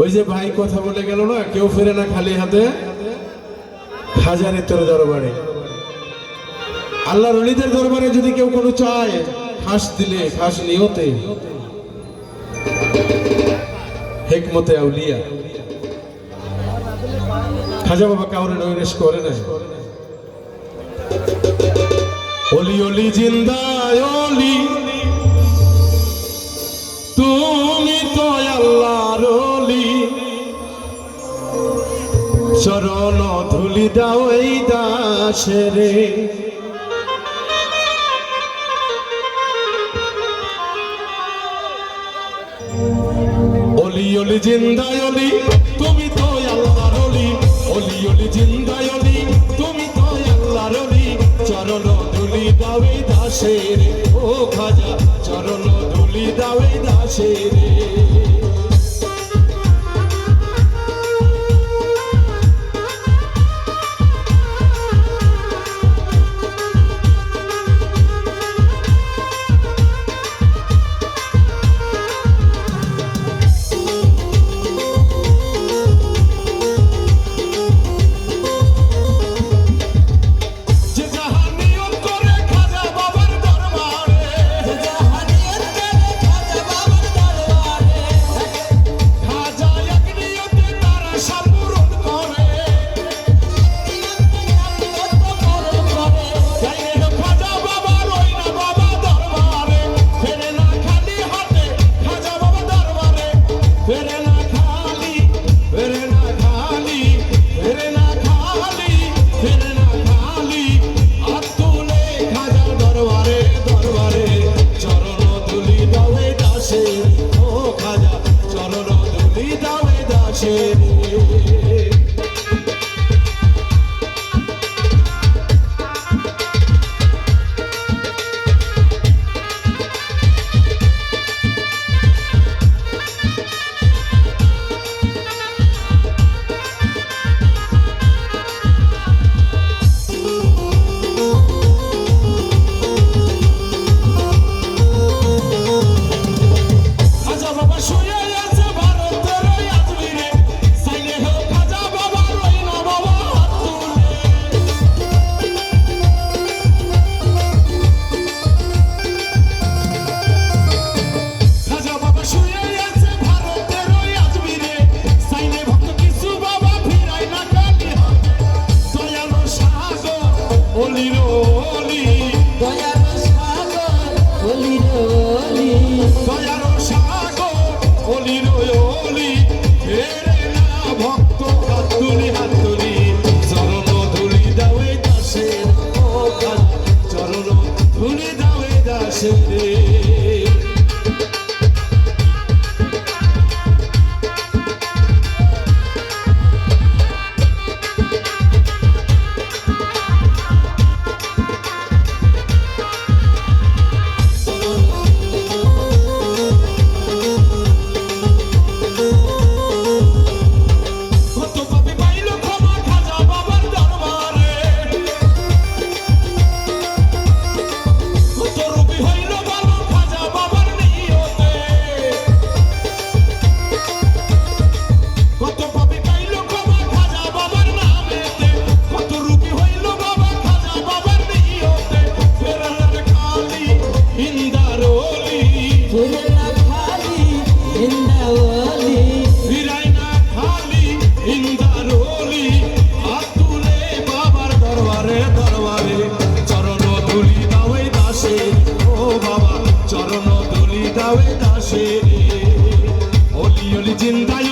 ওই যে ভাই কথা বলে গেল না, কেউ ফেরে না খালি হাতে। হাজারের তোর দরবারে। আল্লাহ রলিদের দরবারে যদি কেউ কোনো চায়, খাস দিলে, খাস নিয়তে। হেকমতে আউলিয়া। খাজা বাবা কাউরে নৈরেশ করে না অলি অলি জিন্দায় অলি। তুমি তো আল্লাহর চরণ ধুলি দাও এই দাসেরে। অলি অলি, জিন্দায় অলি, তুমি তো আল্লাহর অলি। অলি অলি, জিন্দায় অলি, তুমি তো আল্লাহর অলি। চরণ ধুলি দাও এই দাসেরে, ও খাজা। চরণ ধুলি দাও এই দাসেরে। ফেরে না অলির অলি ফেরে না ভক্ত, হাতুলি হাতুলি, চরণ ধুলি দাওয়ে দাসে চরণ ধুলি দাওয়ে দাসে চরণ দলি দাও দাসে। অলি অলি জিন্দাই